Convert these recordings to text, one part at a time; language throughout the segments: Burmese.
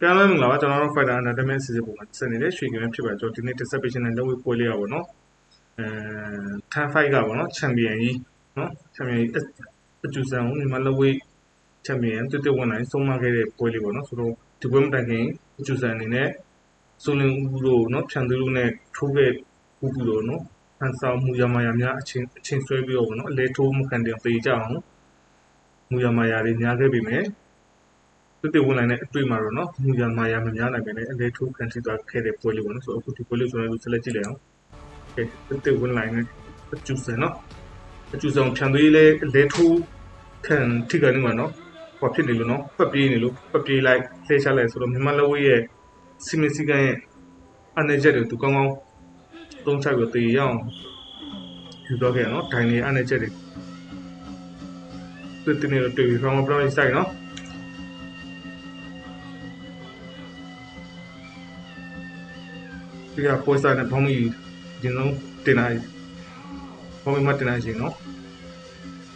ပြန်လဲမင်္ဂလာပါကျွန်တော်တို့ Fighter Entertainment စီစဉ်ပုံမှာဆက်နေတဲ့ရွှေကင်းဖြစ်ပါကျွန်တော်ဒီနေ့ dissertation နဲ့လက်ဝဲပွဲလေးရပါတော့အဲ10 fight ကပေါ့နော် champion ကြီးနော် champion ကြီးအကျူဆန်ကိုမြန်မာလက်ဝဲ champion တွတ်တွတ်ဝင်နိုင်ဆုံးမခဲ့တဲ့ပွဲလေးပေါ့နော်ဆိုတော့ဒီပွဲမတိုင်ခင်အကျူဆန်အနေနဲ့ဆိုလင်ဦးတို့နော်ဖြန်သူတို့နဲ့ထိုးခဲ့ဘူးဘူးတို့နော်ဟန်ဆောင်မူရမာယာများအချင်းအချင်းဆွဲပြီးတော့ပေါ့နော်အလဲထိုးမခံတင်ပေးကြအောင်မူရမာယာတွေများခဲ့ပြီမယ် သက်သေဝင်နိုင်တဲ့အတွေ့မှာတော့နော်မူရမာယာမများနိုင်ပဲနဲ့အလဲထိုးခံထိသွားခဲ့တဲ့ပွဲလေးပေါ့နော်ဆိုတော့အခုဒီပွဲလေးကျွန်တော်တို့ဆက်လက်ကြည့်လိုက်အောင်ကဲသက်သေဝင်နိုင်တဲ့အကျူစံနော်အကျူစံဖြန်သွေးလဲအလဲထိုးခံထိကနေမှာနော်ဟောဖြစ်နေလို့နော်ပတ်ပြေးနေလို့ပတ်ပြေးလိုက်လှဲချလိုက်ဆိုတော့မြန်မာလက်ဝဲရဲ့စီမင်းစီကန်ရဲ့အနေချက်တွေသူကောင်းကောင်းသုံးချပြီးတေးရအောင်ယူတော့ခဲ့ရနော်ဒိုင်နေအနေချက်တွေသူတင်းနေတော့တွေ့ပြီး from brown side နော် ဒီကပိုစတာနဲ့ဘောင်းမီဒီလုံးတင်လိုက်ဘောင်းမီမတင်လိုက်ရှင်နော်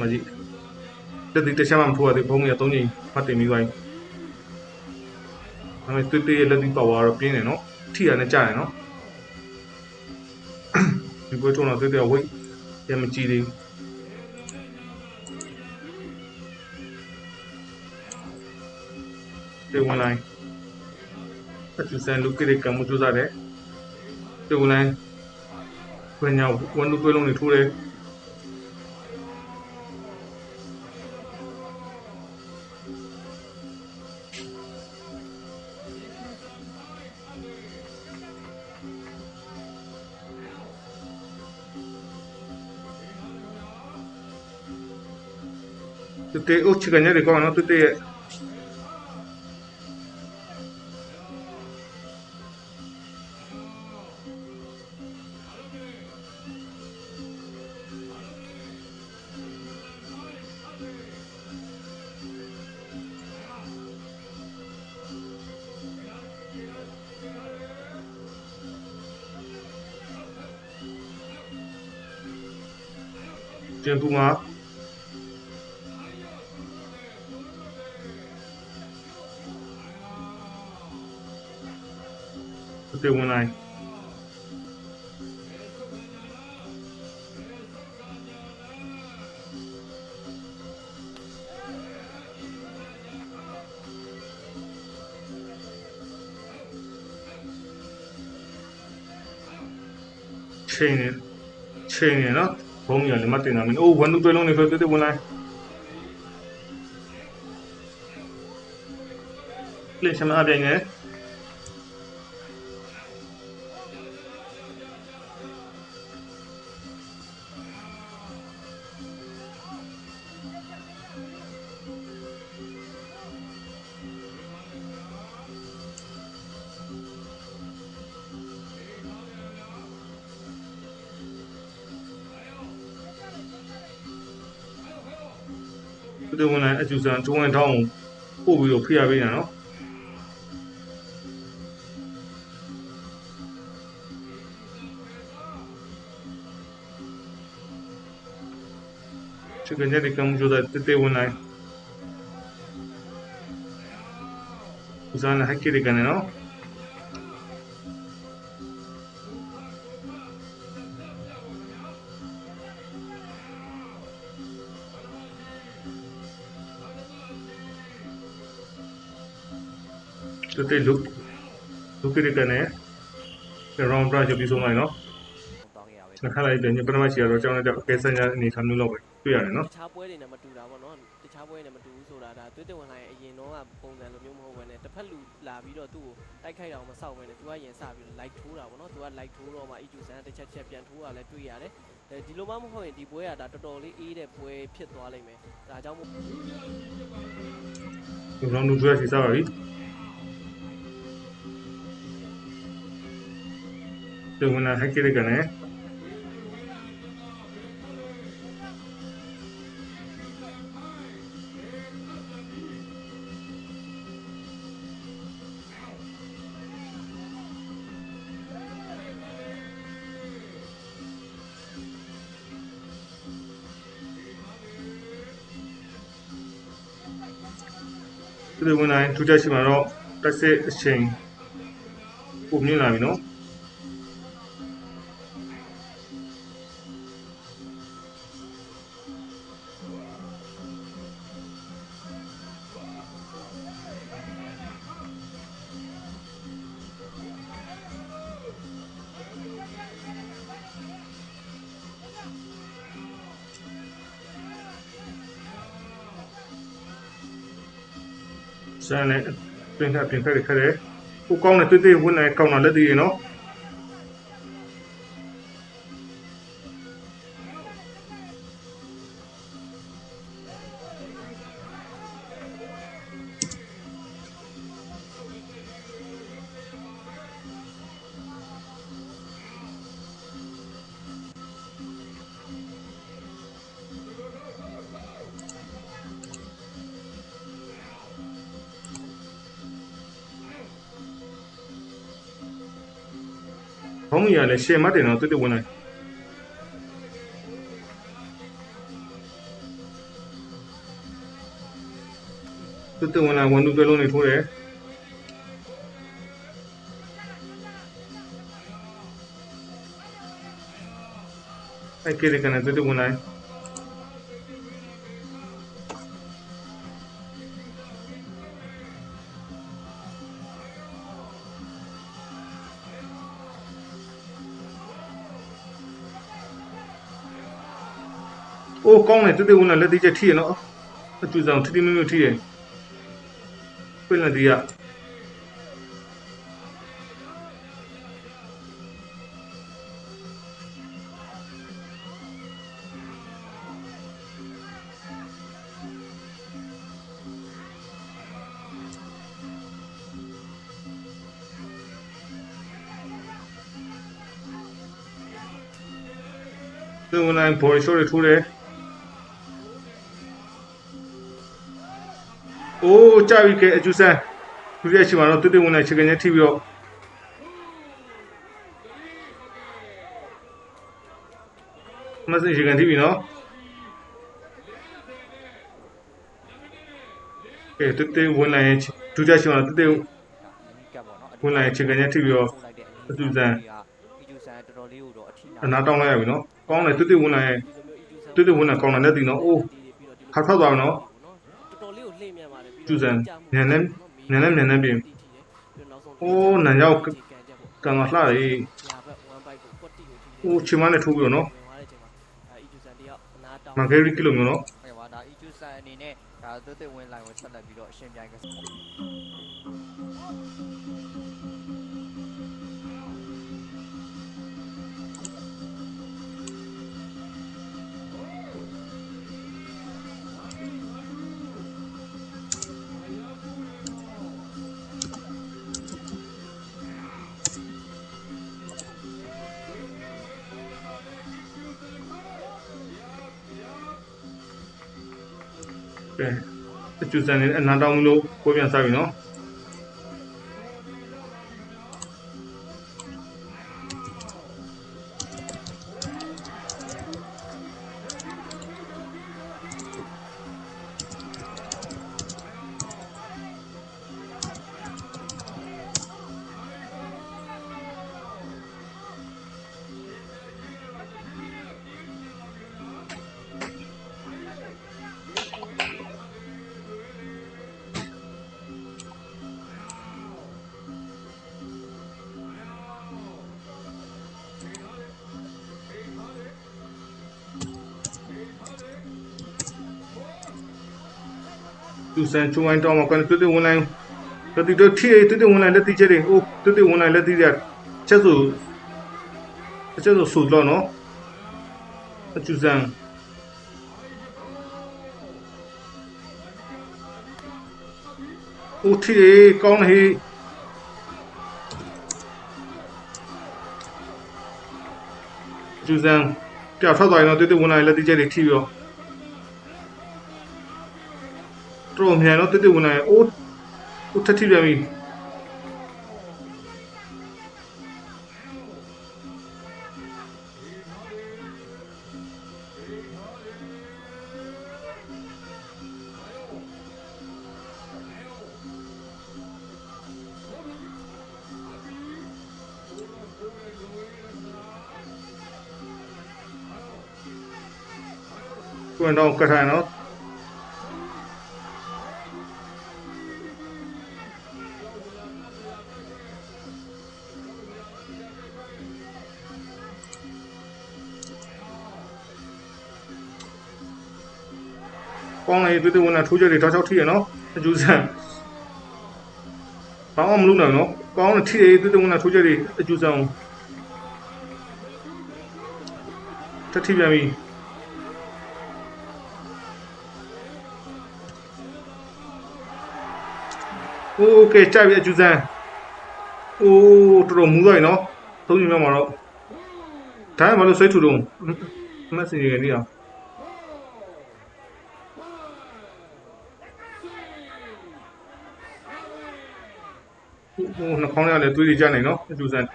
မကြီးတက်တိတခြားမှမထိုးရသေးဘောင်းမီက၃ချိန်ဖတ်တင်ပြီးသွားပြီဒါပေမဲ့တွေ့တွေ့ရဲ့လက်ဒီပါဝါတော့ပြင်းတယ်နော်ထိရနဲ့ကြာတယ်နော်ဒီပွဲထုံးတော့တွေ့တွေ့ဝိတ်ရမကြည့်သေးဘူးတေဝင်လိုက်အကျစံလူကိရကမှုကြိုးစားတယ် တေဝင်လိုက်ဝင်ညာဝန်တို့တွဲလုံးတွေထိုးတယ်တူတေအိုချီကနေရကောနော်တူတေရဲ့ ကျန်သူမှာတူတေဝင်လိုက်ချိန်နေချိန်နေနော် ဘုံကြီးလည်းမတင်တာမင်းအိုးဝန်တို့တွဲလုံးနေဆိုတူတေဝင်လိုက်လက်ချမအပြိုင်နေသူ တို့ဝင်လာအကျူဆန်ဂျိုးဝန်ထောင်းပို့ပြီးတော့ဖိရပေးနေတာနော်ချက်ကညတဲ့ကံကြိုးတဲ့တေဝင်လာဦးစားနဲ့ဟက်ကိရကနေ နော်တူတေလုလုကိရကနေ round brush ပြီးဆုံးလိုက်နော်တောင်းခဲ့ရပဲနှစ်ခါလိုက်ပြန်ညပထမရှိတော့ကျောင်းတဲ့အကဲစညာအနေထားမျိုးလောက်ပဲတွေ့ရတယ်နော်တခြားပွဲတွေနဲ့မတူတာပေါ့နော်တခြားပွဲတွေနဲ့မတူဘူးဆိုတာဒါသွေးတဝင်လိုက်အရင်တော့ကပုံစံလိုမျိုးမဟုတ်ဘဲနဲ့တစ်ဖက်လူလာပြီးတော့သူ့ကိုတိုက်ခိုက်တာမဆောက်ဘဲနဲ့သူကရင်စပြီးတော့ light ထိုးတာပေါ့နော်သူက light ထိုးတော့မှ EQ ဆန်တစ်ချက်ချက်ပြန်ထိုးတာလည်းတွေ့ရတယ်ဒီလိုမှမဟုတ်ရင်ဒီပွဲကဒါတော်တော်လေးအေးတဲ့ပွဲဖြစ်သွားလိမ့်မယ်ဒါကြောင့်မို့ဒီ round 2 dress စီစားပါပြီ ဒီဝင်လာဟက်ကိရကနေဒီဝင်လာထူးချက်ရှိမှာ ဆန်နဲ့ပြင်ထပ်ပြင်ခက်ရခက်တယ်ကိုကောင်းတဲ့တွေ့တွေ့ဝင်နေကောင်းတာလက်တည်ရနော် င်းမီရလည်းရှယ်မတ်တယ်နော်တွေ့တွေ့ဝင်နေတွေ့တွေ့ဝင်လာဝန်တူတွဲလုံးနေထိုးတယ်အဲ့ကေရကနေတွေ့တွေ့ဝင်လာအိုး ကောင်းတယ်တွေ့တွေ့ဝင်လာလက်သေးချက်ထိရနော်အတူဆောင်ထိတိမမျိုးထိရပြည့်လက်သေးရသင်ဝင်လိုက်ဘော်ရှိုးတွေထိုးတယ်။ အိုးကြာပြီကအကျူဆန်ဒုတိယရှိမှာတော့တူတူဝင်လိုက်ချင်ကနေထိပြီးတော့မစင်ချင်ကန်ထိပြီနော်။ကဲတူတူဝင်လိုက်ဒုတိယရှိမှာတူတူကပ်ပေါ့နော်ဝင်လိုက်ချင်ကနေထိပြီးတော့အတူဆန်အီဂျူဆန်တော်တော်လေးကိုတော့အထီးနာအနာတောင်းလိုက်ရပြီနော်။ကောင်းတယ်တူတူဝင်လိုက်တူတူဝင်လိုက်ကောင်းတယ်လက်တီနော်။အိုးခါထောက်သွားပြီနော်တော်တော်လေးကိုလှ ည့်မြန်ပါတယ်ကျူစံညံနဲ့ညံနဲ့ညံနဲ့ပြင်အိုးနန်ရောက်ကန်ကလှတယ်ညာဘက်1 byte ကိုကွက်တီကိုထိအိုးချင်မနဲ့ထိုးပြီးတော့နော်ဝင်သွားတဲ့အချိန်မှာအဲအီဂျူဆန်တယောက်အနာတောင်းမဂယ်ရီကီလိုမျိုးနော်ဟဲ့ပါဒါအီဂျူဆန်အနေနဲ့ဒါသွတ်သွတ်ဝင်လိုက်ကိုဆက်လက်ပြီးတော့အရှင်ပြိုင်ကစား ကဲအကျူစံနေအနာတောင်းလို့ကိုပြန်စားပြီနော် ကျူစံချုံဝိုင်းတောင်းမှာကန်တူတူဝင်လိုက်လက်တီတော့ထိတူတူဝင်လိုက်လက်တီချက်တွေအိုးတူတူဝင်လိုက်လက်တီရချက်ဆိုချက်ဆိုဆူတော့နော်အကျူစံအိုးထိကောင်းတယ်ဟေးကျူစံကြောက်ထွက်သွားရင်တော့တူတူဝင်လိုက်လက်တီချက်တွေထိပြီးတော့ တော်မြန်တော့တက်တက်ဝင်လာရင်အိုးအိုးထက်ထိပြန်ပြီကွန်တော့ကထားရနော် ကောင်းလေတွေ့တွေ့ဝင်လာထိုးချက်တွေတောက်ချောက်ထိရနော်အကျူဆန်ဘာမှမလုပ်နိုင်နော်ကောင်းတယ်ထိရတွေ့တွေ့ဝင်လာထိုးချက်တွေအကျူဆန်တက်ထိပြန်ပြီ โอเคကြိုက်ပြီအကျူစမ်းအိုးတော်တော်မူသွားပြီနော်သုံးညမြောက်မှာတော့ဒါမှမလို့ဆွဲထူတော့မက်ဆေ့ချ်ကနေအောင် ဟိုနှာခေါင်းရလည်းတွေးရကြနေနော်အကျူစမ်း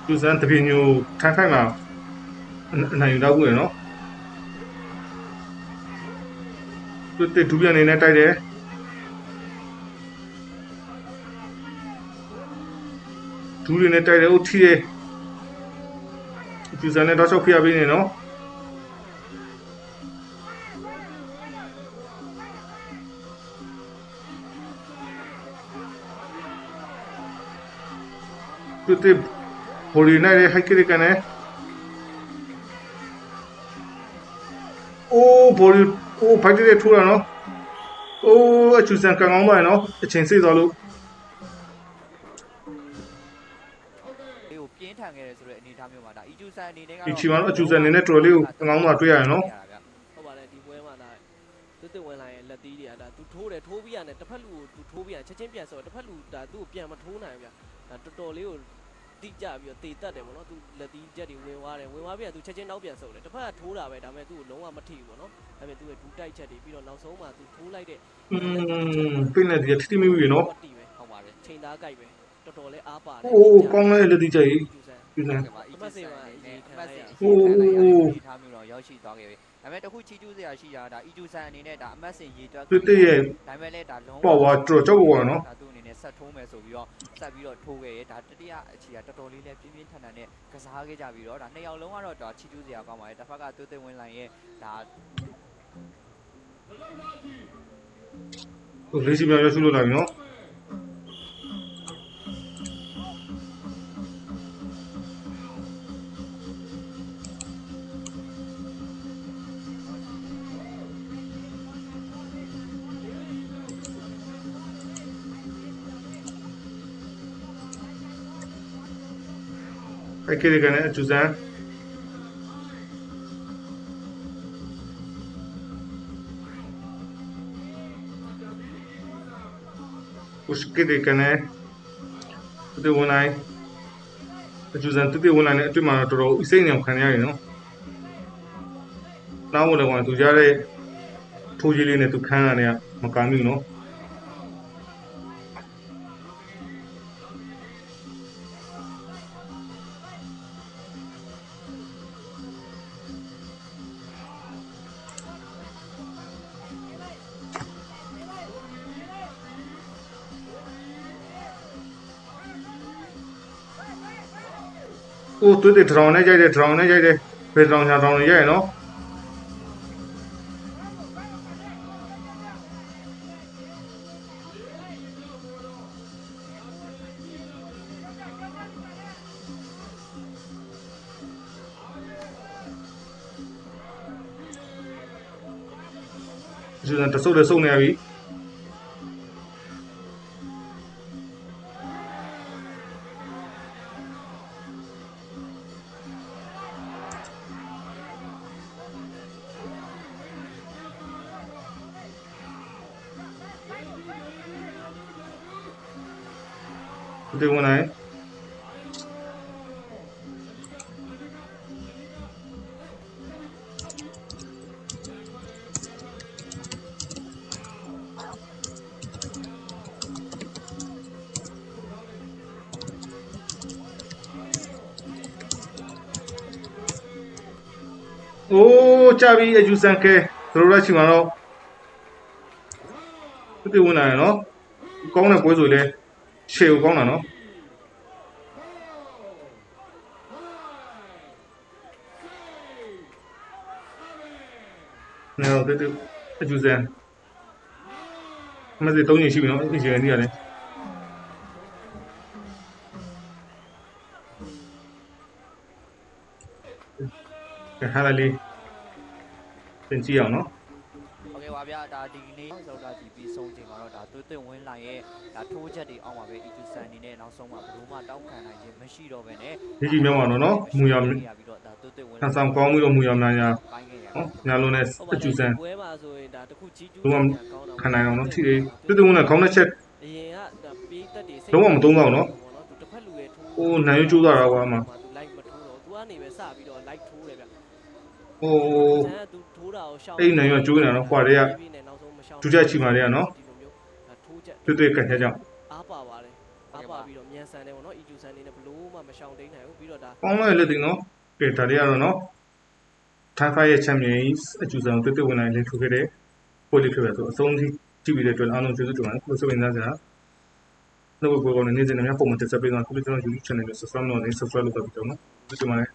အကျူစမ်းတပြင်းညိုထိုင်ထိုင်မှာအနိုင်ယူတော့ဘူးရနော်သူတက်ဒူပြန်နေနဲ့တိုက်တယ်ဒူးတွေနဲ့တိုက်တယ်ဟုတ်ထီးတယ်ကျူဇန်နဲ့တော့ချောက်ဖျက်ပေးနေနော် သူတေဘော်ရီနဲ့ဟိုက်ကိရကန်နဲ့အိုးဘော်ရီအိုးဖိုက်တဲ့ထိုးရနော်အိုးအကျူဇန်ကန်ကောင်းပါရနော်အချိန်စိတ်သွားလို့လေးကိုပြင်းထန်ခဲ့တယ်ဆိုတဲ့အနေအထားမျိုးမှာဒါအီဂျူဆန်အနေနဲ့ကဒီချီမှာတော့အကျူဇန်အနေနဲ့တော်တော်လေးကိုကောင်းကောင်းမှတွေ့ရတယ်နော်ဟုတ်ပါတယ်ဒီပွဲမှာဒါတွတ်တွတ်ဝင်လာရဲ့လက်သီးတွေကဒါသူထိုးတယ်ထိုးပြီးရတယ်တစ်ဖက်လူကိုသူထိုးပြီးရချက်ချင်းပြန်ဆိုတော့တစ်ဖက်လူဒါသူ့ကိုပြန်မထိုးနိုင်ဘူးဗျဒါတော်တော်လေးကို တိကျပြီးတော့တေတက်တယ်ပေါ့နော်သူလက်သီးချက်တွေဝင်သွားတယ်ဝင်သွားပြီးတော့သူချက်ချင်းနောက်ပြန်ဆုပ်တယ်တစ်ဖက်ကထိုးတာပဲဒါပေမဲ့သူ့ကိုလုံးဝမထိဘူးပေါ့နော်ဒါပေမဲ့သူ့ရဲ့ဒူးတိုက်ချက်တွေပြီးတော့နောက်ဆုံးမှာသူထိုးလိုက်တဲ့อืมပြင်းနေတယ်ထိတိမိပြီနော်တီပဲဟုတ်ပါတယ်ချိန်သားကြိုက်ပဲတော်တော်လေးအားပါတယ်အိုးကောင်းလဲလက်ဒီကြိုက် ကျူဇန်ကပါအီဂျူဆန်အနေနဲ့အမှတ်စဉ်ဟိုးအနေအထားမျိုးတော့ရောက်ရှိသွားခဲ့ပြီဒါပေမဲ့တခုချီကျူးစရာရှိတာဒါအီဂျူဆန်အနေနဲ့ဒါအမှတ်စဉ်ရေတွက်တွေ့တဲ့ရဲ့ ဒါပေမဲ့လည်းဒါလုံးပေါ့ဝါတော်ကြောက်ပေါ်နော် ဒါသူ့အနေနဲ့ဆက်ထိုးမယ်ဆိုပြီးတော့ဆက်ပြီးတော့ထိုးခဲ့ရဲဒါတတိယအခြေကတော်တော်လေးလည်းပြင်းပြင်းထန်ထန်နဲ့ကစားခဲ့ကြပြီးတော့ဒါနှစ်ယောက်လုံးကတော့ဒါချီကျူးစရာကောင်းပါတယ်တစ်ဖက်ကသွေးသွေးဝင်လိုက်ရဲ့ဒါဟိုလေးစီမြောက်ရရှိလို့လာပြီနော် အဲ့ကိရကနေအကျူဇန်ဥစကိရကနေတူဝင်လိုက်အကျူဇန်တူတူဝင်လိုက်နဲ့အတွေ့မှာတော်တော်အစိမ့်နေအောင်ခံရရတယ်နော်နောက်ဝင်တော့သူကြတဲ့ထိုးကြီးလေးနဲ့သူခန်းရတယ်မကမ်းဘူးနော်။ အိုးတွေ့တဲ့ drone နဲ့ရိုက်တဲ့ drone နဲ့ရိုက်တဲ့ဘယ် drone ညာ drone နဲ့ရိုက်ရနော်။ဒီကတဆုပ်လည်းစုံနေရပြီ ဒီဝင်လိုက်အိုးကြပြီအယူဆန်ကဲတို့ရရှိမှာတော့ဒီဝင်လာရနော်ကောင်းတဲ့ပွဲဆိုလေ ရွှေကိုကောင်းတာနော်နော်တူတူအကျူစံမစတုံးရင်ရှိပြီနော်အကျူစံနေရတယ်ဟာလာလေးသင်ကြည့်အောင်နော် ပါဗျာဒါဒီနေ့သောတာကြည့်ပြီးဆုံးချိန်မှာတော့ဒါသွေးသွင်းဝင်းလိုက်ရဲ့ဒါထိုးချက်တွေအောက်မှာပဲအီဂျူဆန်အနေနဲ့နောက်ဆုံးမှာဘယ်လိုမှတောင်းခံနိုင်ခြင်းမရှိတော့ဘဲနဲ့ဒီကြီးမြောက်အောင်နော်မူရပြီးတော့ဒါသွေးသွင်းဝင်းဆန်ဆောင်ကောင်းပြီးတော့မူရများများပိုင်းခဲ့ရနော်ညာလုံးနဲ့အကျူစံပွဲမှာဆိုရင်ဒါတခုကြီးကျူးလုံးဝကောင်းတာခံနိုင်အောင်နော်ထိလေးတူတူနဲ့ခေါင်းတစ်ချက်အရင်ကဒါပေးတက်တွေစိတ်လုံးဝမသုံးတော့ဘူးနော်သူတစ်ဖက်လူရဲ့ထိုးဟိုနိုင်ရွကျိုးသွားတာကွာအမသူ like မထိုးတော့သူကနေပဲစပြီးတော့ like ထိုးတယ်ဗျ ဟိုဆန်ကသူထိုးတာကိုရှောင်းအဲ့ဒီနိုင်ရွကျိုးနေတာနော်ခွာတွေကနောက်ဆုံးမရှောင်းဒုတိယချီမာတွေကနော်ဒီလိုမျိုးဒါထိုးချက်တွေ့တွေ့ကန်ချက်ကြောင့်အားပါပါတယ်အားပါပြီးတော့မြန်ဆန်တယ်ပေါ့နော် EQ ဆန်နေနဲ့ဘလို့မှမရှောင်တိန်နိုင်ဘူးပြီးတော့ဒါကောင်းလိုက်လက်တင်နော်ကဲဒါလေးကတော့နော်ထိုင်းဖိုင်ရဲ့ချန်ပီယံအကျူစံတွေ့တွေ့ဝင်နိုင်လင်းထူခဲ့တဲ့ပိုလီဖြစ်ပဲဆိုအဆုံးထိကြည့်ပြီးတဲ့အတွက်အားလုံးကျေးဇူးတင်ပါတယ်ကိုယ်စိတ်ဝင်စားကြတာနောက်ဘက်ကောင်းနေနေစဉ်နဲ့များပုံမှန်တက်ဆက်ပေးတော့ခုလည်းကျွန်တော် YouTube channel ကို subscribe လုပ်နေ subscribe လုပ်ပါပြီးတော့နော်ဒီမှာလည်း